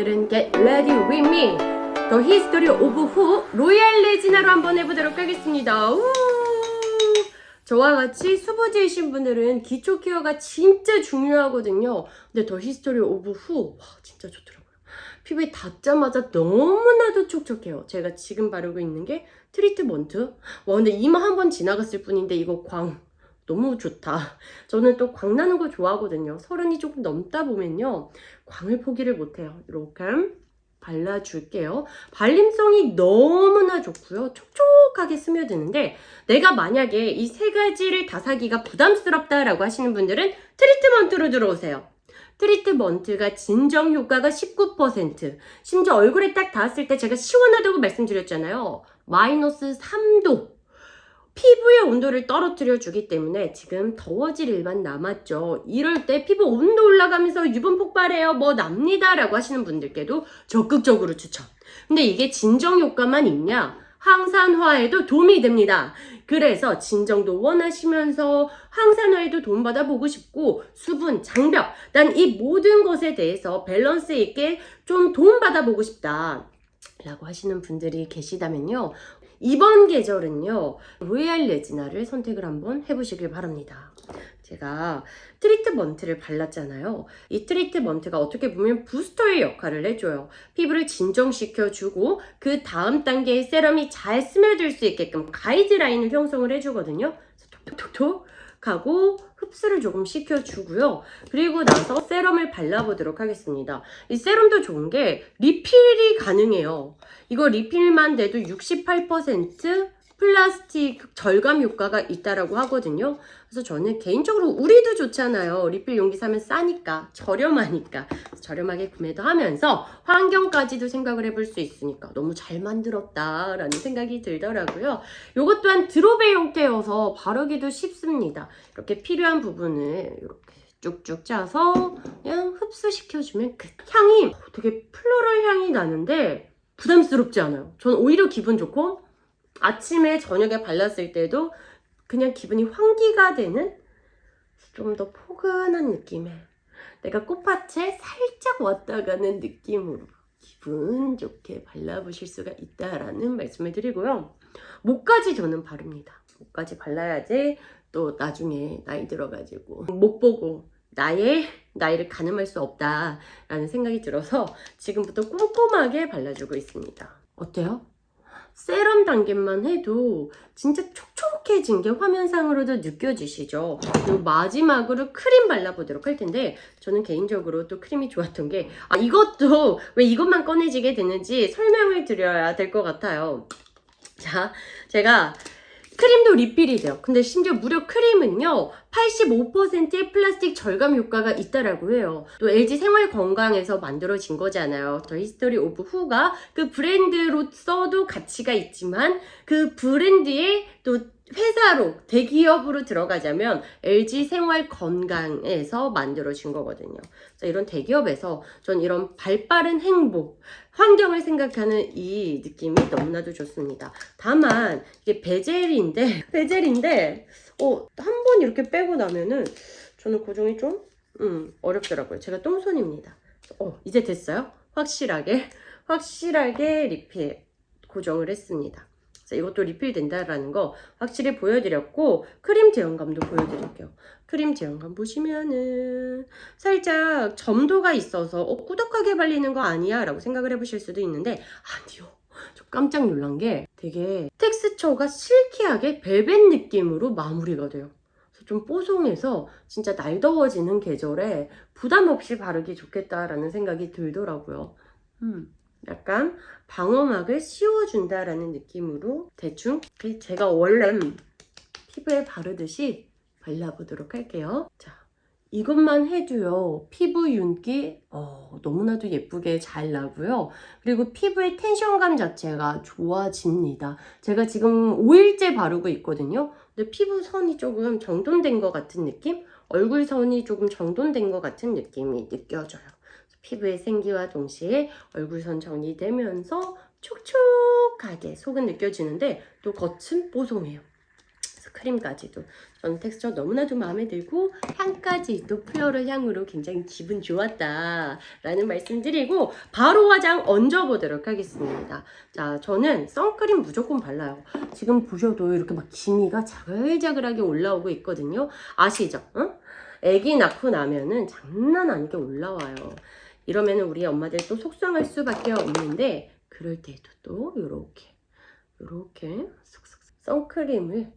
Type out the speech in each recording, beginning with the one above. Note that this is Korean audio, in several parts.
오늘은 Get Ready With Me The History of Who 로얄 레지나로 한번 해보도록 하겠습니다. 우! 저와 같이 수부지이신 분들은 기초 케어가 진짜 중요하거든요. 근데 더 히스토리 오브 후, 와, 진짜 좋더라고요. 피부에 닿자마자 너무나도 촉촉해요. 제가 지금 바르고 있는 게 트리트먼트. 와, 근데 이마 한 번 지나갔을 뿐인데 이거 광. 너무 좋다. 저는 또 광 나는 거 좋아하거든요. 서른이 조금 넘다 보면요. 광을 포기를 못해요. 이렇게 발라줄게요. 발림성이 너무나 좋고요. 촉촉하게 스며드는데 내가 만약에 이 세 가지를 다 사기가 부담스럽다라고 하시는 분들은 트리트먼트로 들어오세요. 트리트먼트가 진정 효과가 19%. 심지어 얼굴에 딱 닿았을 때 제가 시원하다고 말씀드렸잖아요. 마이너스 3도. 피부의 온도를 떨어뜨려 주기 때문에 지금 더워질 일만 남았죠. 이럴 때 피부 온도 올라가면서 유분 폭발해요. 뭐 납니다. 라고 하시는 분들께도 적극적으로 추천. 근데 이게 진정 효과만 있냐? 항산화에도 도움이 됩니다. 그래서 진정도 원하시면서 항산화에도 도움받아 보고 싶고 수분, 장벽, 난 이 모든 것에 대해서 밸런스 있게 좀 도움 받아 보고 싶다. 라고 하시는 분들이 계시다면요. 이번 계절은요, 로얄 레지나를 선택을 한번 해보시길 바랍니다. 제가 트리트먼트를 발랐잖아요. 이 트리트먼트가 어떻게 보면 부스터의 역할을 해줘요. 피부를 진정시켜주고 그 다음 단계의 세럼이 잘 스며들 수 있게끔 가이드라인을 형성을 해주거든요. 그래서 톡 하고 흡수를 조금 시켜주고요. 그리고 나서 세럼을 발라보도록 하겠습니다. 이 세럼도 좋은 게 리필이 가능해요. 이거 리필만 돼도 68% 플라스틱 절감 효과가 있다라고 하거든요. 그래서 저는 개인적으로 우리도 좋잖아요. 리필 용기 사면 싸니까 저렴하니까 저렴하게 구매도 하면서 환경까지도 생각을 해볼 수 있으니까 너무 잘 만들었다라는 생각이 들더라고요. 이것 또한 드롭의 형태여서 바르기도 쉽습니다. 이렇게 필요한 부분을 이렇게 쭉쭉 짜서 그냥 흡수시켜주면 끝. 향이 되게 플로럴 향이 나는데 부담스럽지 않아요. 전 오히려 기분 좋고 아침에 저녁에 발랐을 때도 그냥 기분이 환기가 되는 좀 더 포근한 느낌의 내가 꽃밭에 살짝 왔다 가는 느낌으로 기분 좋게 발라보실 수가 있다라는 말씀을 드리고요. 목까지 저는 바릅니다. 목까지 발라야지 또 나중에 나이 들어가지고 목 보고 나의 나이를 가늠할 수 없다라는 생각이 들어서 지금부터 꼼꼼하게 발라주고 있습니다. 어때요? 세럼 단계만 해도 진짜 촉촉해진 게 화면상으로도 느껴지시죠? 그리고 마지막으로 크림 발라보도록 할 텐데 저는 개인적으로 또 크림이 좋았던 게 아, 이것도 왜 이것만 꺼내지게 되는지 설명을 드려야 될 것 같아요. 자, 제가 크림도 리필이 돼요. 근데 심지어 무려 크림은요, 85%의 플라스틱 절감 효과가 있다라고 해요. 또 LG 생활 건강에서 만들어진 거잖아요. 더 히스토리 오브 후가 그 브랜드로서도 가치가 있지만 그 브랜드의 또 회사로 대기업으로 들어가자면 LG 생활 건강에서 만들어진 거거든요. 이런 대기업에서 전 이런 발빠른 행복, 환경을 생각하는 이 느낌이 너무나도 좋습니다. 다만 이게 베젤인데 베젤인데 어, 한 번 이렇게 빼고 나면은 저는 고정이 좀 음, 어렵더라고요. 제가 똥손입니다. 어, 이제 됐어요? 확실하게 확실하게 리필 고정을 했습니다. 이것도 리필 된다라는 거 확실히 보여드렸고 크림 제형감도 보여드릴게요. 크림 제형감 보시면은 살짝 점도가 있어서 어, 꾸덕하게 발리는 거 아니야? 라고 생각을 해보실 수도 있는데 아니요. 저 깜짝 놀란 게 되게 텍스처가 실키하게 벨벳 느낌으로 마무리가 돼요. 좀 뽀송해서 진짜 날 더워지는 계절에 부담 없이 바르기 좋겠다라는 생각이 들더라고요. 음. 약간 방어막을 씌워준다라는 느낌으로 대충 제가 원래 피부에 바르듯이 발라보도록 할게요. 자, 이것만 해도요, 피부 윤기 어, 너무나도 예쁘게 잘 나고요. 그리고 피부의 텐션감 자체가 좋아집니다. 제가 지금 5일째 바르고 있거든요. 근데 피부 선이 조금 정돈된 것 같은 느낌? 얼굴 선이 조금 정돈된 것 같은 느낌이 느껴져요. 피부의 생기와 동시에 얼굴선 정리되면서 촉촉하게 속은 느껴지는데 또 겉은 뽀송해요. 크림까지도 저는 텍스처 너무나도 마음에 들고 향까지도 플로럴 향으로 굉장히 기분 좋았다 라는 말씀 드리고 바로 화장 얹어 보도록 하겠습니다 자 저는 선크림 무조건 발라요 지금 보셔도 이렇게 막 기미가 자글자글하게 올라오고 있거든요 아시죠? 응? 애기 낳고 나면은 장난 아니게 올라와요 이러면은 우리 엄마들 또 속상할 수밖에 없는데 그럴 때도 또 요렇게 쏙쏙 선크림을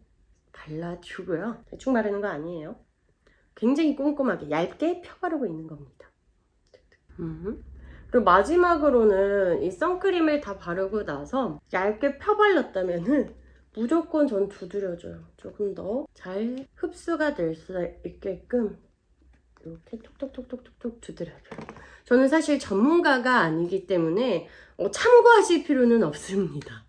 발라주고요. 대충 바르는 거 아니에요. 굉장히 꼼꼼하게 얇게 펴바르고 있는 겁니다. 음. 그리고 마지막으로는 이 선크림을 다 바르고 나서 얇게 펴발랐다면은 무조건 전 두드려줘요. 조금 더 잘 흡수가 될 수 있게끔 이렇게 톡톡톡톡톡톡 두드려줘요. 저는 사실 전문가가 아니기 때문에 어, 참고하실 필요는 없습니다.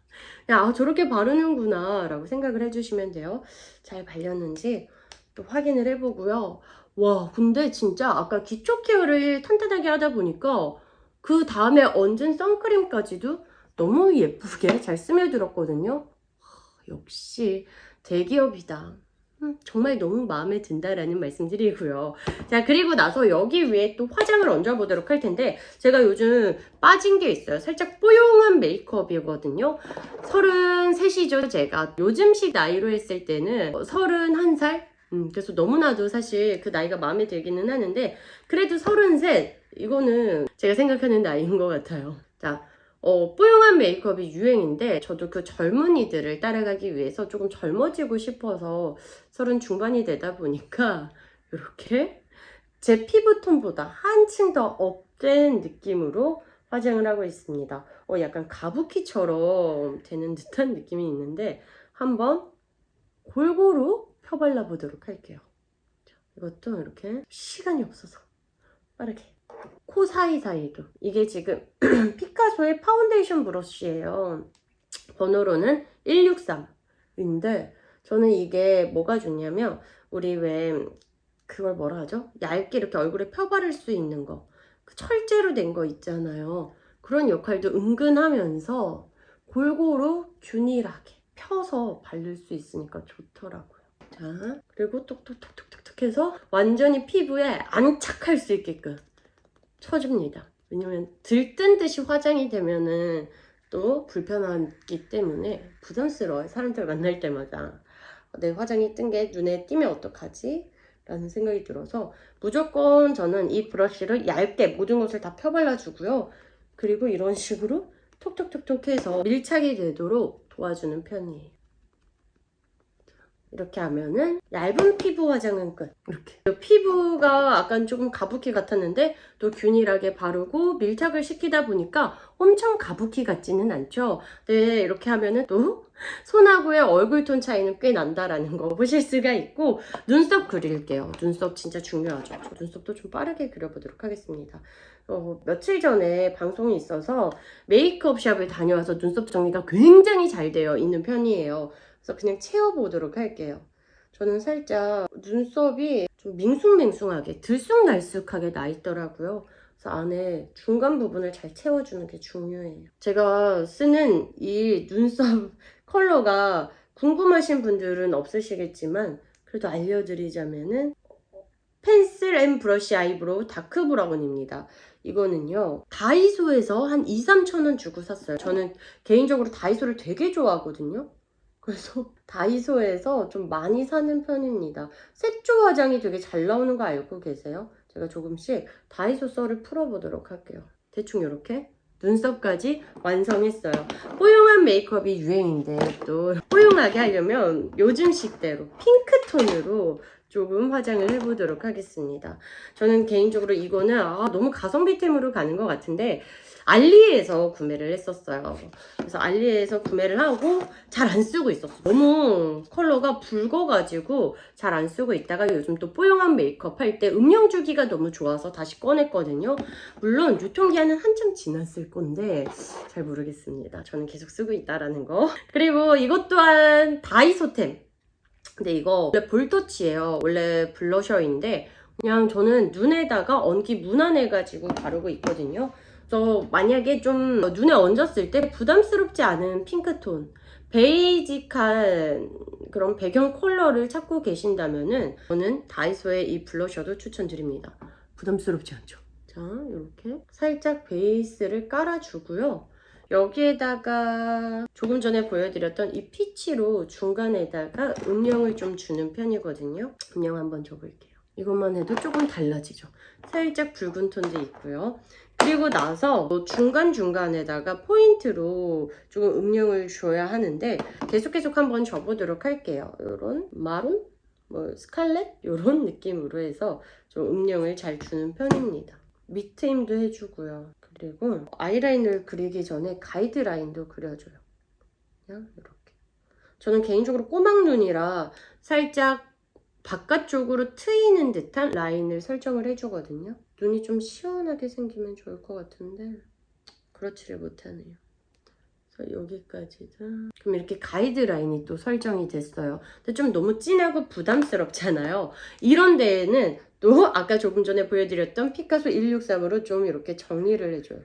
야, 아, 저렇게 바르는구나 라고 생각을 해주시면 돼요. 잘 발렸는지 또 확인을 해보고요. 와, 근데 진짜 아까 기초 케어를 탄탄하게 하다 보니까 그 다음에 얹은 선크림까지도 너무 예쁘게 잘 스며들었거든요. 하, 역시 대기업이다. 음, 정말 너무 마음에 든다라는 말씀 드리고요. 자, 그리고 나서 여기 위에 또 화장을 얹어 보도록 할 텐데, 제가 요즘 빠진 게 있어요. 살짝 뽀용한 메이크업이거든요. 33이죠, 제가. 요즘식 나이로 했을 때는 31살? 음, 그래서 너무나도 사실 그 나이가 마음에 들기는 하는데, 그래도 33, 이거는 제가 생각하는 나이인 것 같아요. 자, 어, 뽀용한 메이크업이 유행인데 저도 그 젊은이들을 따라가기 위해서 조금 젊어지고 싶어서 서른 중반이 되다 보니까 이렇게 제 피부톤보다 한층 더 업된 느낌으로 화장을 하고 있습니다. 어, 약간 가부키처럼 되는 듯한 느낌이 있는데 한번 골고루 펴발라 보도록 할게요. 자, 이것도 이렇게 시간이 없어서 빠르게 코 사이사이도 이게 지금 피카소의 파운데이션 브러쉬예요. 번호로는 163인데 저는 이게 뭐가 좋냐면 우리 왜 그걸 뭐라 하죠? 얇게 이렇게 얼굴에 펴바를 수 있는 거. 그 철제로 된 거 있잖아요. 그런 역할도 은근 하면서 골고루 균일하게 펴서 바를 수 있으니까 좋더라고요. 자, 그리고 톡톡톡톡톡 해서 완전히 피부에 안착할 수 있게끔 쳐줍니다. 왜냐면 들뜬 듯이 화장이 되면은 또 불편하기 때문에 부담스러워요. 사람들 만날 때마다. 내 화장이 뜬 게 눈에 띄면 어떡하지? 라는 생각이 들어서 무조건 저는 이 브러쉬를 얇게 모든 것을 다 펴발라주고요. 그리고 이런 식으로 톡톡톡톡 해서 밀착이 되도록 도와주는 편이에요. 이렇게 하면은 얇은 피부 화장은 끝. 이렇게. 피부가 약간 조금 가부키 같았는데 또 균일하게 바르고 밀착을 시키다 보니까 엄청 가부키 같지는 않죠. 네, 이렇게 하면은 또 손하고의 얼굴톤 차이는 꽤 난다라는 거 보실 수가 있고 눈썹 그릴게요. 눈썹 진짜 중요하죠. 저 눈썹도 좀 빠르게 그려보도록 하겠습니다. 어, 며칠 전에 방송이 있어서 메이크업 샵을 다녀와서 눈썹 정리가 굉장히 잘 되어 있는 편이에요. 그래서 그냥 채워보도록 할게요. 저는 살짝 눈썹이 좀 밍숭맹숭하게 들쑥날쑥하게 나 있더라고요. 그래서 안에 중간 부분을 잘 채워주는 게 중요해요. 제가 쓰는 이 눈썹 컬러가 궁금하신 분들은 없으시겠지만 그래도 알려드리자면은 펜슬 앤 브러쉬 아이브로우 다크 브라운입니다. 이거는요 다이소에서 한 2, 3천 원 주고 샀어요. 저는 개인적으로 다이소를 되게 좋아하거든요. 그래서 다이소에서 좀 많이 사는 편입니다. 색조 화장이 되게 잘 나오는 거 알고 계세요? 제가 조금씩 다이소 썰을 풀어보도록 할게요. 대충 이렇게 눈썹까지 완성했어요. 뽀용한 메이크업이 유행인데 또 뽀용하게 하려면 요즘 식대로 핑크톤으로 조금 화장을 해보도록 하겠습니다. 저는 개인적으로 이거는 아, 너무 가성비템으로 가는 것 같은데 알리에서 구매를 했었어요. 그래서 알리에서 구매를 하고 잘 안 쓰고 있었어. 너무 컬러가 붉어가지고 잘 안 쓰고 있다가 요즘 또 뽀용한 메이크업 할 때 음영 주기가 너무 좋아서 다시 꺼냈거든요. 물론 유통기한은 한참 지났을 건데 잘 모르겠습니다. 저는 계속 쓰고 있다라는 거. 그리고 이것 또한 다이소템. 근데 이거 원래 볼터치예요. 원래 블러셔인데 그냥 저는 눈에다가 얹기 무난해가지고 바르고 있거든요. 그래서 만약에 좀 눈에 얹었을 때 부담스럽지 않은 핑크톤 베이직한 그런 배경 컬러를 찾고 계신다면은 저는 다이소의 이 블러셔도 추천드립니다. 부담스럽지 않죠? 자, 이렇게 살짝 베이스를 깔아주고요. 여기에다가 조금 전에 보여드렸던 이 피치로 중간에다가 음영을 좀 주는 편이거든요. 음영 한번 줘볼게요. 이것만 해도 조금 달라지죠. 살짝 붉은 톤도 있고요. 그리고 나서 뭐 중간중간에다가 포인트로 조금 음영을 줘야 하는데 계속 계속 한번 줘보도록 할게요. 이런 마론? 뭐 스칼렛? 이런 느낌으로 해서 좀 음영을 잘 주는 편입니다. 밑에 힘도 해주고요. 그리고 아이라인을 그리기 전에 가이드라인도 그려줘요. 그냥 이렇게. 저는 개인적으로 꼬막눈이라 살짝 바깥쪽으로 트이는 듯한 라인을 설정을 해주거든요. 눈이 좀 시원하게 생기면 좋을 것 같은데 그렇지를 못하네요. 그래서 여기까지도 그럼 이렇게 가이드라인이 또 설정이 됐어요. 근데 좀 너무 진하고 부담스럽잖아요. 이런 데에는 또 아까 조금 전에 보여드렸던 피카소 163으로 좀 이렇게 정리를 해줘요.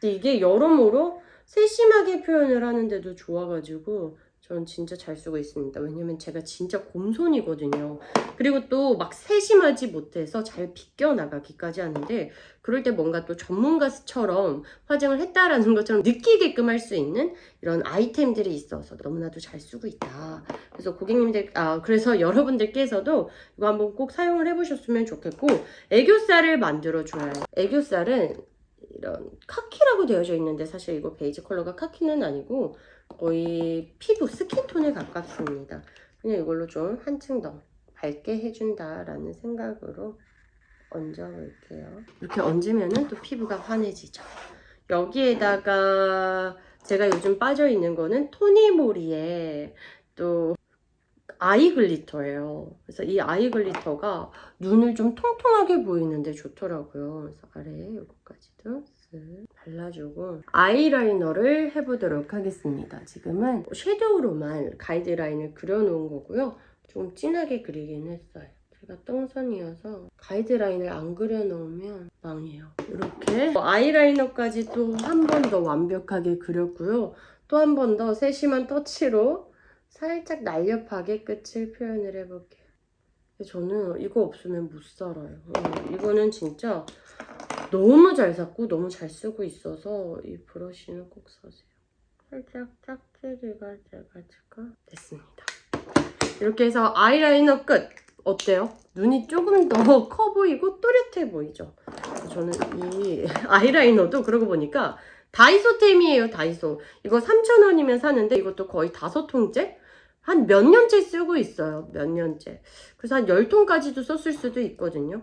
근데 이게 여러모로 세심하게 표현을 하는데도 좋아가지고 전 진짜 잘 쓰고 있습니다. 왜냐면 제가 진짜 곰손이거든요. 그리고 또 막 세심하지 못해서 잘 비껴나가기까지 하는데 그럴 때 뭔가 또 전문가처럼 화장을 했다라는 것처럼 느끼게끔 할 수 있는 이런 아이템들이 있어서 너무나도 잘 쓰고 있다. 그래서 고객님들, 아, 그래서 여러분들께서도 이거 한번 꼭 사용을 해보셨으면 좋겠고 애교살을 만들어줘야 해요. 애교살은 이런 카키라고 되어져 있는데 사실 이거 베이지 컬러가 카키는 아니고 거의 피부 스킨톤에 가깝습니다. 그냥 이걸로 좀 한층 더 밝게 해준다라는 생각으로 얹어볼게요. 이렇게 얹으면은 또 피부가 환해지죠. 여기에다가 제가 요즘 빠져있는 거는 토니모리의 또 아이 글리터예요. 그래서 이 아이 글리터가 눈을 좀 통통하게 보이는데 좋더라고요. 그래서 아래에 이거까지도 쓱 발라주고 아이라이너를 해보도록 하겠습니다. 지금은 섀도우로만 가이드라인을 그려놓은 거고요. 좀 진하게 그리긴 했어요. 제가 똥손이어서 가이드라인을 안 그려놓으면 망해요. 이렇게 아이라이너까지 또 한 번 더 완벽하게 그렸고요. 또 한 번 더 세심한 터치로 살짝 날렵하게 끝을 표현을 해볼게요. 저는 이거 없으면 못 살아요. 음, 이거는 진짜 너무 잘 샀고 너무 잘 쓰고 있어서 이 브러쉬는 꼭 사세요. 살짝 짝지기가 돼가지고 됐습니다. 이렇게 해서 아이라이너 끝! 어때요? 눈이 조금 더 커 보이고 또렷해 보이죠? 저는 이 아이라이너도 그러고 보니까 다이소템이에요, 다이소. 이거 3,000원이면 사는데 이것도 거의 다섯 통째? 한 몇 년째 쓰고 있어요. 몇 년째. 그래서 한 10통까지도 썼을 수도 있거든요.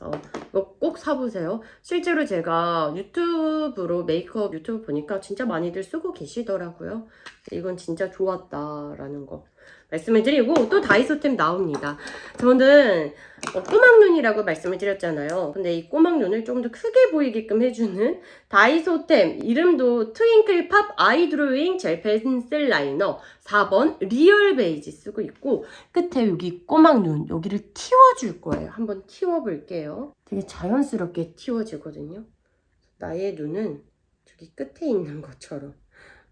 그래서 이거 꼭 사보세요. 실제로 제가 유튜브로 메이크업 유튜브 보니까 진짜 많이들 쓰고 계시더라고요. 이건 진짜 좋았다라는 거 말씀을 드리고 또 다이소템 나옵니다. 저는 어, 꼬막눈이라고 말씀을 드렸잖아요. 근데 이 꼬막눈을 조금 더 크게 보이게끔 해주는 다이소템 이름도 트윙클 팝 아이 드로잉 젤 펜슬 라이너 4번 리얼 베이지 쓰고 있고 끝에 여기 꼬막눈 여기를 틔워줄 거예요. 한번 틔워볼게요. 되게 자연스럽게 틔워지거든요. 나의 눈은 저기 끝에 있는 것처럼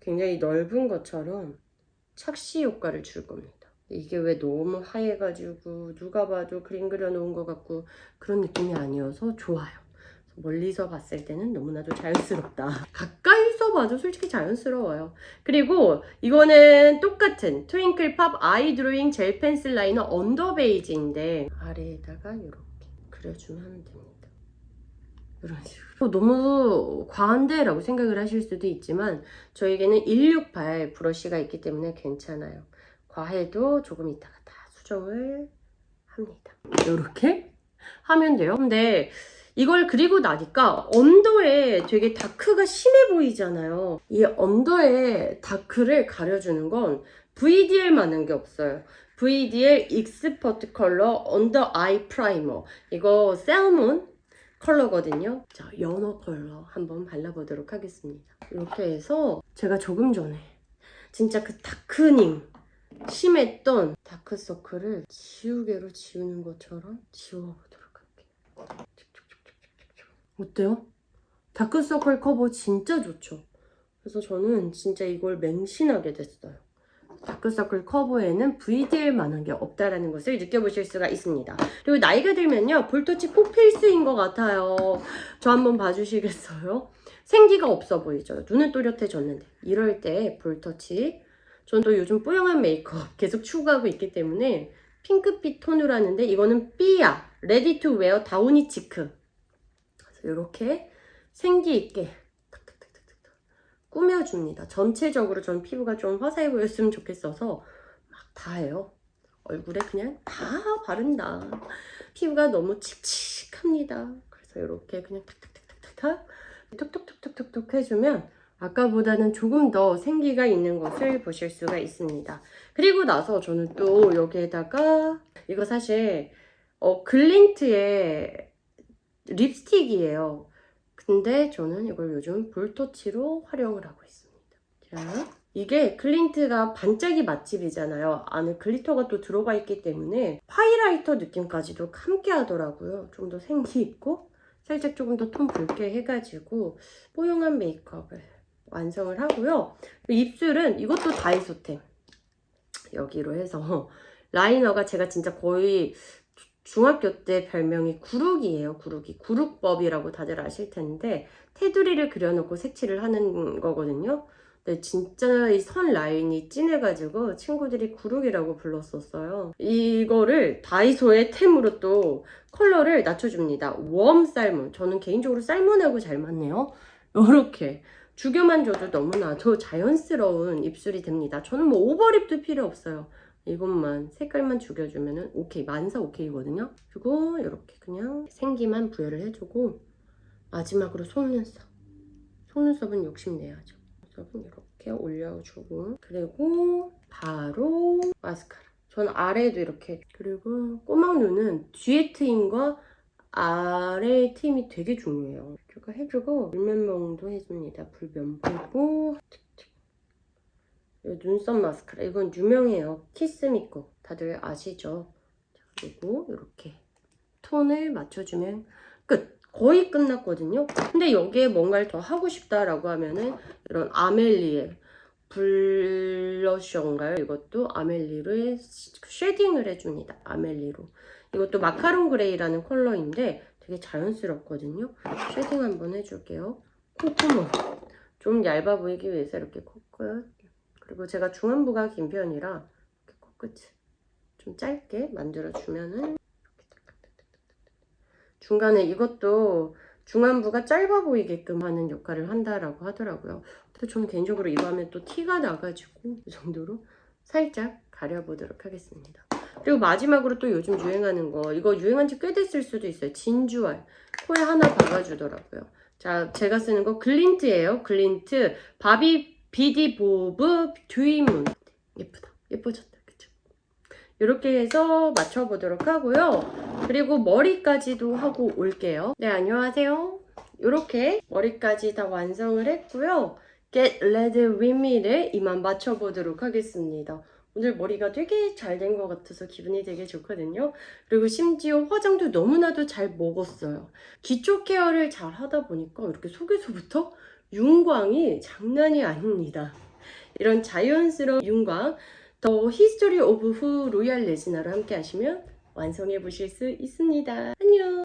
굉장히 넓은 것처럼 착시 효과를 줄 겁니다. 이게 왜 너무 하얘가지고 누가 봐도 그림 그려놓은 것 같고 그런 느낌이 아니어서 좋아요. 멀리서 봤을 때는 너무나도 자연스럽다. 가까이서 봐도 솔직히 자연스러워요. 그리고 이거는 똑같은 트윙클 팝 아이 드로잉 젤 펜슬 라이너 언더 베이지인데 아래에다가 이렇게 그려주면 됩니다. 이런 식으로. 너무 과한데? 라고 생각을 하실 수도 있지만 저에게는 168 브러쉬가 있기 때문에 괜찮아요. 과해도 조금 있다가 다 수정을 합니다. 이렇게 하면 돼요. 근데 이걸 그리고 나니까 언더에 되게 다크가 심해 보이잖아요. 이 언더에 다크를 가려주는 건 VDL만한 게 없어요. VDL 익스퍼트 컬러 언더 아이 프라이머. 이거 셀몬 컬러거든요. 자, 연어 컬러 한번 발라보도록 하겠습니다. 이렇게 해서 제가 조금 전에 진짜 그 다크닝 심했던 다크서클을 지우개로 지우는 것처럼 지워보도록 할게요. 어때요? 다크서클 커버 진짜 좋죠? 그래서 저는 진짜 이걸 맹신하게 됐어요. 다크서클 커버에는 VDL 만한 게 없다라는 것을 느껴보실 수가 있습니다. 그리고 나이가 들면요, 볼터치 꼭 필수인 것 같아요. 저 한번 봐주시겠어요? 생기가 없어 보이죠? 눈은 또렷해졌는데. 이럴 때 볼터치. 전 또 요즘 뽀용한 메이크업 계속 추구하고 있기 때문에 핑크빛 톤으로 하는데 이거는 삐야 레디 투 웨어 다우니 치크. 이렇게 생기 있게 꾸며줍니다. 전체적으로 전 피부가 좀 화사해 보였으면 좋겠어서 막 다 해요. 얼굴에 그냥 다 바른다. 피부가 너무 칙칙합니다. 그래서 이렇게 그냥 탁탁탁탁탁 톡톡톡톡톡톡 해주면 아까보다는 조금 더 생기가 있는 것을 보실 수가 있습니다. 그리고 나서 저는 또 여기에다가 이거 사실 어, 글린트의 립스틱이에요. 근데 저는 이걸 요즘 볼터치로 활용을 하고 있습니다. 자, 이게 클린트가 반짝이 맛집이잖아요. 안에 글리터가 또 들어가 있기 때문에 하이라이터 느낌까지도 함께 하더라고요. 좀 더 생기 있고 살짝 조금 더 톤 붉게 해가지고 뽀용한 메이크업을 완성을 하고요. 입술은 이것도 다이소템 여기로 해서 라이너가 제가 진짜 거의 중학교 때 별명이 구룩이에요. 구룩이 구룩법이라고 다들 아실 텐데 테두리를 그려놓고 색칠을 하는 거거든요. 근데 진짜 이 선 라인이 진해가지고 친구들이 구룩이라고 불렀었어요. 이거를 다이소의 템으로 또 컬러를 낮춰줍니다. 웜 살몬. 저는 개인적으로 살몬하고 잘 맞네요. 이렇게 죽여만 줘도 너무나도 자연스러운 입술이 됩니다. 저는 뭐 오버립도 필요 없어요. 이것만 색깔만 죽여주면은 오케이 만사 오케이거든요. 그리고 이렇게 그냥 생기만 부여를 해주고 마지막으로 속눈썹. 속눈썹은 욕심내야죠. 속눈썹은 이렇게 올려주고 그리고 바로 마스카라. 전 아래에도 이렇게 그리고 꼬막 눈은 뒤에 트임과 아래 트임이 되게 중요해요. 이거 해주고 물면봉도 해줍니다. 불면 보고 이 눈썹 마스카라 이건 유명해요. 키스미코 다들 아시죠? 자, 그리고 이렇게 톤을 맞춰주면 끝. 거의 끝났거든요. 근데 여기에 뭔가를 더 하고 싶다라고 하면은 이런 아멜리에 블러셔인가요? 이것도 아멜리로 쉐딩을 해줍니다. 아멜리로. 이것도 마카롱 그레이라는 컬러인데 되게 자연스럽거든요. 쉐딩 한번 해줄게요. 콧구멍. 좀 얇아 보이기 위해서 이렇게 코끝. 그리고 제가 중안부가 긴 편이라 이렇게 코끝 좀 짧게 만들어주면은. 중간에 이것도 중안부가 짧아 보이게끔 하는 역할을 한다라고 하더라고요. 근데 저는 개인적으로 이거 하면 또 티가 나가지고 이 정도로 살짝 가려보도록 하겠습니다. 그리고 마지막으로 또 요즘 유행하는 거 이거 유행한 지 꽤 됐을 수도 있어요. 진주알 코에 하나 박아주더라고요. 자 제가 쓰는 거 글린트예요. 글린트 바비 비디 보브 듀이문 예쁘다. 예뻐졌다. 그쵸? 이렇게 해서 맞춰보도록 하고요. 그리고 머리까지도 하고 올게요. 네, 안녕하세요. 이렇게 머리까지 다 완성을 했고요. Get Ready With Me를 이만 맞춰보도록 하겠습니다. 오늘 머리가 되게 잘 된 것 같아서 기분이 되게 좋거든요. 그리고 심지어 화장도 너무나도 잘 먹었어요. 기초 케어를 잘 하다 보니까 이렇게 속에서부터 윤광이 장난이 아닙니다. 이런 자연스러운 윤광, 더 히스토리 오브 후 로얄 레지나로 함께 하시면 완성해 보실 수 있습니다. 안녕!